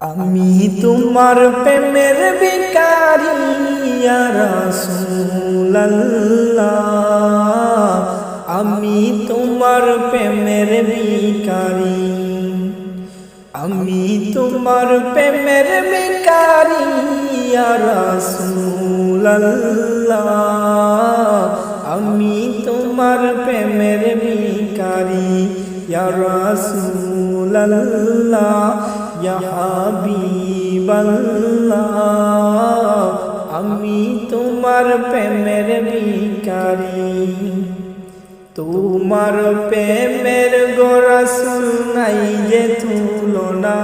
আমি তোমার প্রেমের বিকারি ইয়া রাসূলুল্লাহ। আমি তোমার প্রেমের বিকারি আমি তোমার প্রেমের বিকারি রাসূলুল্লাহ। আমি তোমার প্রেমের বিকারি ইয়া রাসূলুল্লাহ। ইয়া হাবিবাল্লাহ আমি তোমার প্রেমের বিকারি তোমার প্রেমের গোরসুল নাই যে তুলনা,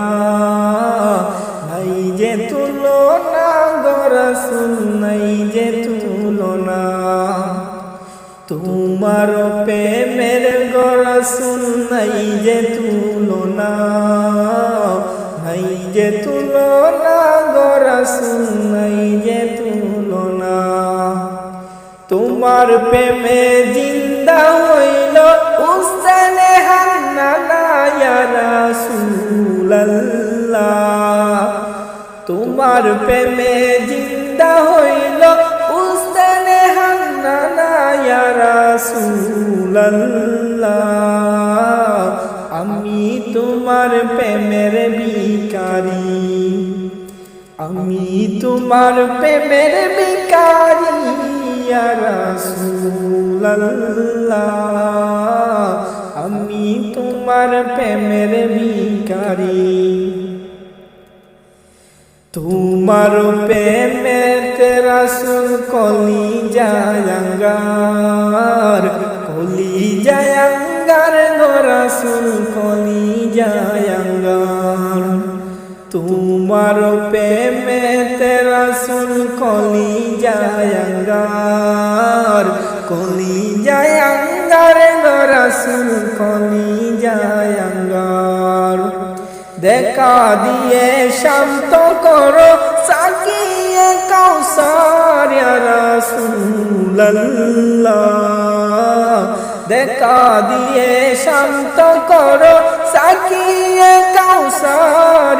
নাই যে তুলনা গোরসুল নাই যে তুলনা। তোমার প্রেমের গোরসুল নাই যে তুলনা। যে তুলনা গোরসুল নাই যে তুলনা। তোমার প্রেমে জিন্দা হইল উস্তানে হান্নালা তোমার প্রেমে তোমার প্রেমের ভিখারি। আমি তোমার প্রেমের বিকারি আমি তোমার প্রেমের বিকারি তোমার প্রেমেতে রাসূল কলি জায়াঙ্গার তোমার প্রেমেতে রাসূল কলি জায়াঙ্গার কলি জায়াঙ্গার রাসূল কলি জায়াঙ্গার দেখা দিয়ে শান্ত করো, সাকিয়ে কৌসার রাসূলুল্লাহ দেখা দিয়ে শান্ত করো, সাকিয়ে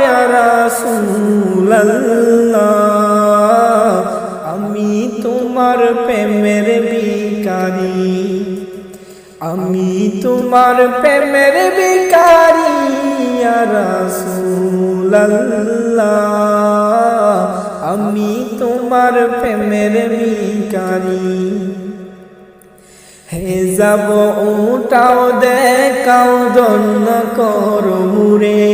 ইয়া রাসূলুল্লাহ আমি তোমার প্রেমের বিকারি আমি তোমার প্রেমের বিকারি রাসূলুল্লাহ আমি তোমার প্রেমের বিকারি হে যাব উঠাও দেখাও, ধন্য করো মুরে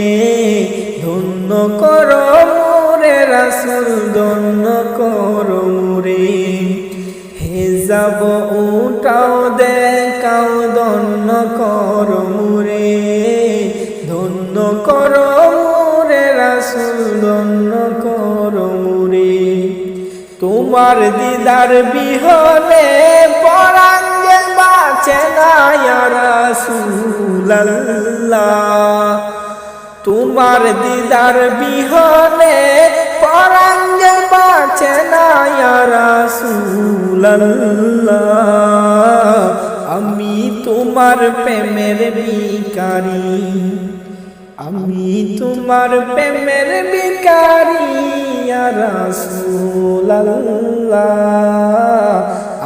ধন্য করো মুরে রাসূল, ধন্য করো মুরে হে যাব উঠাও দেখাও, ধন্য করো মুরে ধন্য করো মুরে রাসূল, ধন্য করো মুরে তোমার দিদার বিহনে পরাঙ্গে ইয়া রাসূলুল্লাহ, তোমার দিদার বিহনে পরাঙ্গে বাঁচে না ইয়া আমি তোমার প্রেমের বিকারি আমি তোমার প্রেমের বিকারি রাসূলুল্লাহ।